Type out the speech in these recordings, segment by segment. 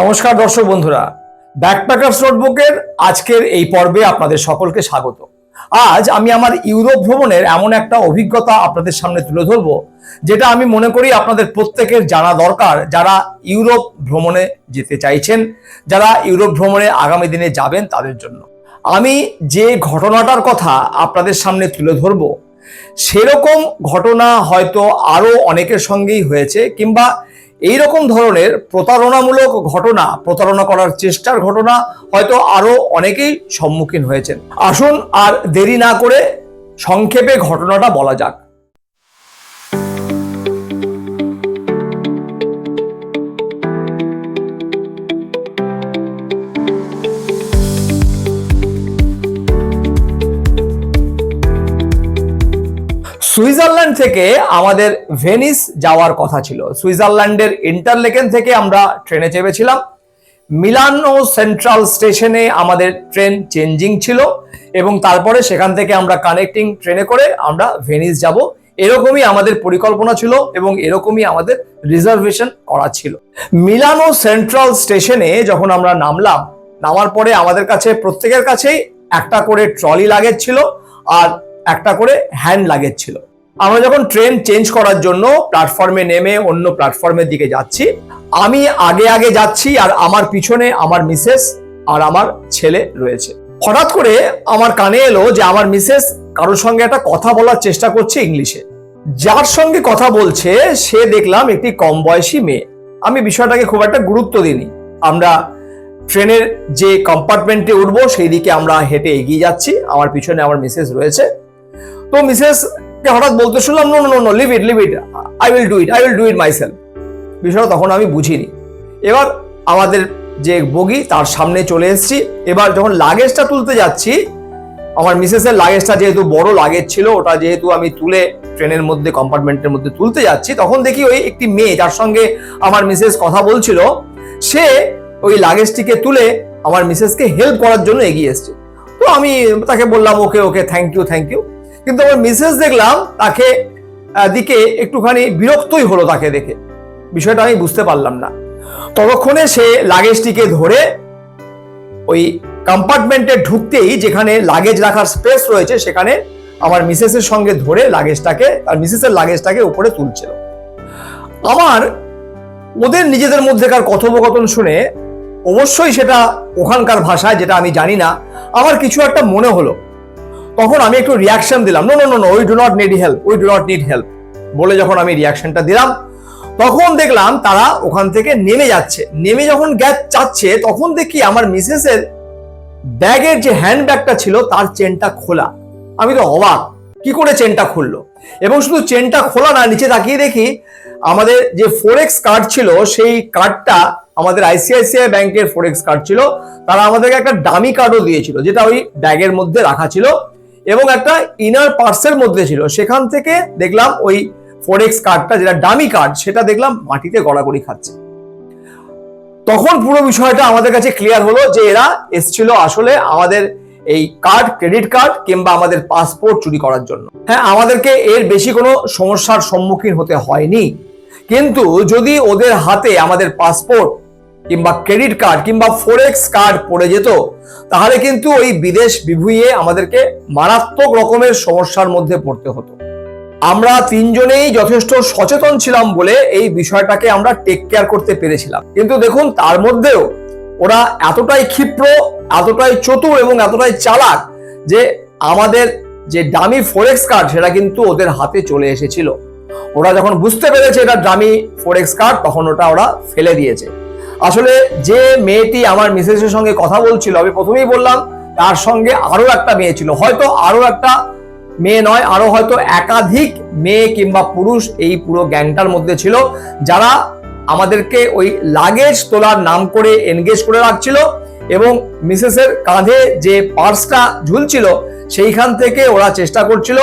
নমস্কার দর্শক বন্ধুরা ব্যাকপ্যাকার্স নোটবুকের আজকের এই পর্বে আপনাদের সকলকে স্বাগত। আজ আমি আমার ইউরোপ ভ্রমণের এমন একটা অভিজ্ঞতা আপনাদের সামনে তুলে ধরবো, যেটা আমি মনে করি আপনাদের প্রত্যেকের জানা দরকার যারা ইউরোপ ভ্রমণে যেতে চাইছেন, যারা ইউরোপ ভ্রমণে আগামী দিনে যাবেন তাদের জন্য। আমি যে ঘটনাটার কথা আপনাদের সামনে তুলে ধরবো, সেরকম ঘটনা হয়তো আরও অনেকের সঙ্গেই হয়েছে, কিংবা এই রকম ধরনের প্রতারণামূলক ঘটনা, প্রতারণা করার চেষ্টার ঘটনা হয়তো আরও অনেকেই সম্মুখীন হয়েছেন। আসুন আর দেরি না করে সংক্ষেপে ঘটনাটা বলা যাক। সুইজারল্যান্ড থেকে আমাদের ভেনিস যাওয়ার কথা ছিল। সুইজারল্যান্ডের ইন্টারলেকেন থেকে আমরা ট্রেনে চেপেছিলাম। মিলানো সেন্ট্রাল স্টেশনে আমাদের ট্রেন চেঞ্জিং ছিল এবং তারপরে সেখান থেকে আমরা কানেক্টিং ট্রেনে করে আমরা ভেনিস যাব। এরকমই আমাদের পরিকল্পনা ছিল এবং এরকমই আমাদের রিজার্ভেশন করা ছিল। মিলানো সেন্ট্রাল স্টেশনে যখন আমরা নামলাম, নামার পরে আমাদের কাছে প্রত্যেকের কাছেই একটা করে ট্রলি লাগেজ ছিল। আর একটা করে হ্যান্ড লাগেজ ছিল। আমরা যখন ট্রেন চেঞ্জ করার জন্য প্ল্যাটফর্মে নেমে অন্য প্ল্যাটফর্মের দিকে যাচ্ছি, আমি আগে আগে যাচ্ছি আর আমার পিছনে আমার মিসেস আর আমার ছেলে রয়েছে। হঠাৎ করে আমার কানে এলো যে আমার মিসেস কারোর সঙ্গে একটা কথা বলার চেষ্টা করছে ইংলিশে। যার সঙ্গে কথা বলছে, সে দেখলাম একটি কম বয়সী মেয়ে। আমি বিষয়টাকে খুব একটা গুরুত্ব দিইনি। আমরা ট্রেনের যে কম্পার্টমেন্টে উঠবো, সেই দিকে আমরা হেঁটে এগিয়ে যাচ্ছি। আমার পিছনে আমার মিসেস রয়েছে। তো মিসেস কে হঠাৎ বলতে শুনলাম no no no leave it leave it I will do it I will do it myself বিষয়টা তখন আমি বুঝিনি। এবার আমাদের যে বগি, তার সামনে চলে এসেছি। এবার যখন লাগেজটা তুলতে যাচ্ছি, আমার মিসেসের লাগেজটা যেহেতু বড় লাগেজ ছিল, ওটা যেহেতু আমি তুলে ট্রেনের মধ্যে কম্পার্টমেন্টের মধ্যে তুলতে যাচ্ছি, তখন দেখি ওই একটি মেয়ে, যার সঙ্গে আমার মিসেস কথা বলছিল, সে ওই লাগেজটিকে তুলে আমার মিসেসকে হেল্প করার জন্য এগিয়ে এসছে। তো আমি তাকে বললাম okay okay thank you thank you কিন্তু আমার মিসেস দেখলাম তাকে দিকে একটুখানি বিরক্তই হলো তাকে দেখে। বিষয়টা আমি বুঝতে পারলাম না। ততক্ষণে সে লাগেজটিকে ধরে ওই কম্পার্টমেন্টে ঢুকতেই যেখানে লাগেজ রাখার স্পেস রয়েছে, সেখানে আমার মিসেসের সঙ্গে ধরে লাগেজটাকে আর মিসেসের লাগেজটাকে উপরে তুলছিল। আমার ওদের নিজেদের মধ্যেকার কথোপকথন শুনে অবশ্যই সেটা ওখানকার ভাষায়, যেটা আমি জানি না, আমার কিছু একটা মনে হলো। তখন আমি একটু রিয়াকশন দিলাম। No no no no we do not need help we do not need help বলে যখন আমি রিয়াকশনটা দিলাম, তখন দেখলাম তারা ওখান থেকে নেমে যাচ্ছে। নেমে যখন গ্যাস চাচ্ছে, তখন দেখি আমার মিসেসের ব্যাগের যে হ্যান্ড ব্যাগটা ছিল, তার চেনটা খোলা। আমি তো অবাক, কি করে চেনটা খুললো? এবং শুধু চেনটা খোলা না, নিচে তাকিয়ে দেখি আমাদের যে ফোরেক্স কার্ড ছিল, সেই কার্ডটা আমাদের আইসিআইসিআই ব্যাংকের ফোরেক্স কার্ড ছিল। তারা আমাদেরকে একটা ডামি কার্ডও দিয়েছিল, যেটা ওই ব্যাগের মধ্যে রাখা ছিল। এবং একটা ইনার পার্সের মধ্যে ছিল। সেখান থেকে দেখলাম ওই ফোরেক্স কার্ডটা যেটা ডামি কার্ড সেটা দেখলাম মাটিতে গড়াগড়ি খাচ্ছে। তখন পুরো বিষয়টা আমাদের কাছে ক্লিয়ার হলো যে এরা এসছিল আসলে আমাদের এই কার্ড ক্রেডিট কার্ড কিংবা আমাদের পাসপোর্ট চুরি করার জন্য। হ্যাঁ আমাদেরকে এর বেশি কোনো সমস্যার সম্মুখীন হতে হয়নি। কিন্তু যদি ওদের হাতে আমাদের পাসপোর্ট কিংবা ক্রেডিট কার্ড কিংবা ফোরেক্স কার্ড পড়ে যেত, তাহলে কিন্তু ওই বিদেশ বিভুইয়ে আমাদেরকে মারাত্মক রকমের সমস্যার মধ্যে পড়তে হতো। আমরা তিনজনেই যথেষ্ট সচেতন ছিলাম বলে এই বিষয়টাকে আমরা টেক কেয়ার করতে পেরেছিলাম। কিন্তু দেখুন, তার মধ্যেও ওরা এতটাই ক্ষিপ্র, এতটাই চতুর এবং এতটাই চালাক যে আমাদের যে দামি ফোরেক্স কার্ড সেটা কিন্তু ওদের হাতে চলে এসেছিল। ওরা যখন বুঝতে পেরেছে এটা দামি ফোরেক্স কার্ড, তখন ওটা ওরা ফেলে দিয়েছে। আসলে যে মেয়েটি আমার মিসেসের সঙ্গে কথা বলছিল, আমি প্রথমেই বললাম তার সঙ্গে আরও একটা মেয়ে ছিল। হয়তো আরও একটা মেয়ে নয়, আরও হয়তো একাধিক মেয়ে কিংবা পুরুষ এই পুরো গ্যাংটার মধ্যে ছিল, যারা আমাদেরকে ওই লাগেজ তোলার নাম করে এনগেজ করে রাখছিল এবং মিসেসের কাঁধে যে পার্সটা ঝুলছিল, সেইখান থেকে ওরা চেষ্টা করছিল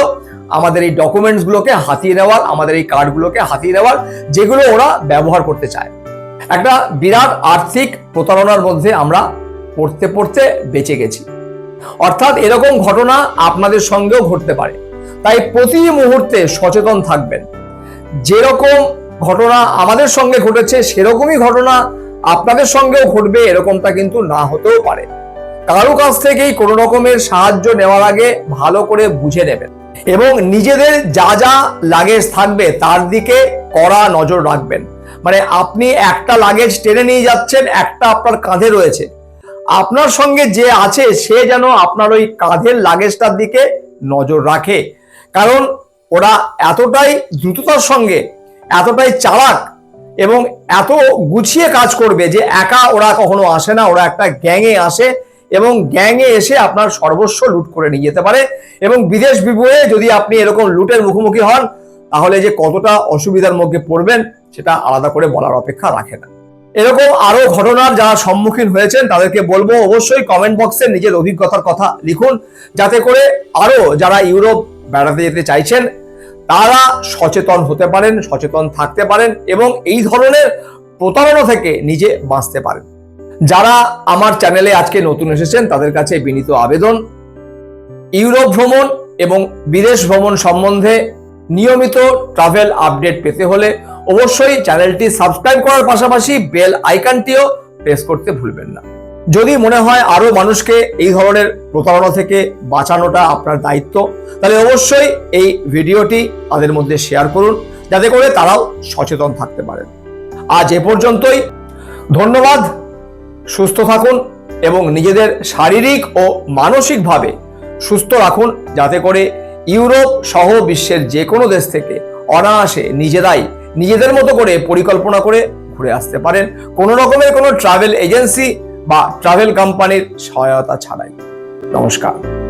আমাদের এই ডকুমেন্টসগুলোকে হাতিয়ে নেওয়ার আমাদের এই কার্ডগুলোকে হাতিয়ে নেওয়ার যেগুলো ওরা ব্যবহার করতে চায়। একটা বিরাট আর্থিক প্রতারণার মধ্যে আমরা পড়তে পড়তে বেঁচে গেছি। অর্থাৎ এরকম ঘটনা আপনাদের সঙ্গেও ঘটতে পারে। তাই প্রতি মুহূর্তে সচেতন থাকবেন। যেরকম ঘটনা আমাদের সঙ্গে ঘটেছে, সেরকমই ঘটনা আপনাদের সঙ্গেও ঘটবে, এরকমটা কিন্তু না হতেও পারে। কারও কাছ থেকেই কোনো রকমের সাহায্য নেওয়ার আগে ভালো করে বুঝে নেবেন। এবং নিজেদের যা যা লাগেজ থাকবে, তার দিকে কড়া নজর রাখবেন। মানে আপনি একটা লাগেজ টেনে নিয়ে যাচ্ছেন, একটা আপনার কাঁধে রয়েছে। আপনার সঙ্গে যে আছে, সে যেন আপনার ওই কাঁধের লাগেজটার দিকে নজর রাখে। কারণ ওরা এতটাই দ্রুততার সঙ্গে, এতটাই চালাক এবং এত গুছিয়ে কাজ করবে যে একা ওরা কখনো আসে না, ওরা একটা গ্যাংয়ে আসে এবং গ্যাংয়ে এসে আপনার সর্বস্ব লুট করে নিয়ে যেতে পারে এবং বিদেশ বিভুয়ে যদি আপনি এরকম লুটের মুখোমুখি হন তাহলে যে কতটা অসুবিধার মধ্যে পড়বেন সেটা আলাদা করে বলার অপেক্ষা রাখে না। এরকম আরও ঘটনার যারা সম্মুখীন হয়েছেন, তাদেরকে বলব অবশ্যই কমেন্ট বক্সে নিজের অভিজ্ঞতার কথা লিখুন। যাতে করে আরও যারা ইউরোপ বেড়াতে যেতে চাইছেন, তারা সচেতন হতে পারেন, সচেতন থাকতে পারেন এবং এই ধরনের প্রতারণা থেকে নিজে বাঁচতে পারেন। যারা আমার চ্যানেলে আজকে নতুন এসেছেন, তাদের কাছে বিনীত আবেদন। ইউরোপ ভ্রমণ এবং বিদেশ ভ্রমণ সম্বন্ধে নিয়মিত ট্রাভেল আপডেট পেতে হলে অবশ্যই চ্যানেলটি সাবস্ক্রাইব করার পাশাপাশি বেল আইকনটিও প্রেস করতে ভুলবেন না। যদি মনে হয় আরও মানুষকে এই ধরনের প্রতারণা থেকে বাঁচানোটা আপনার দায়িত্ব, তাহলে অবশ্যই এই ভিডিওটি তাদের মধ্যে শেয়ার করুন, যাতে করে তারাও সচেতন থাকতে পারেন। আজ এ পর্যন্তই। ধন্যবাদ। সুস্থ থাকুন এবং নিজেদের শারীরিক ও মানসিকভাবে সুস্থ রাখুন, যাতে করে ইউরোপ সহ বিশ্বের যে কোনো দেশ থেকে অনায়াসে নিজেরাই নিজেদের মতো করে পরিকল্পনা করে ঘুরে আসতে পারেন। কোনো রকমের কোনো ট্রাভেল এজেন্সি বা ট্রাভেল কোম্পানির সহায়তা ছাড়াই। নমস্কার।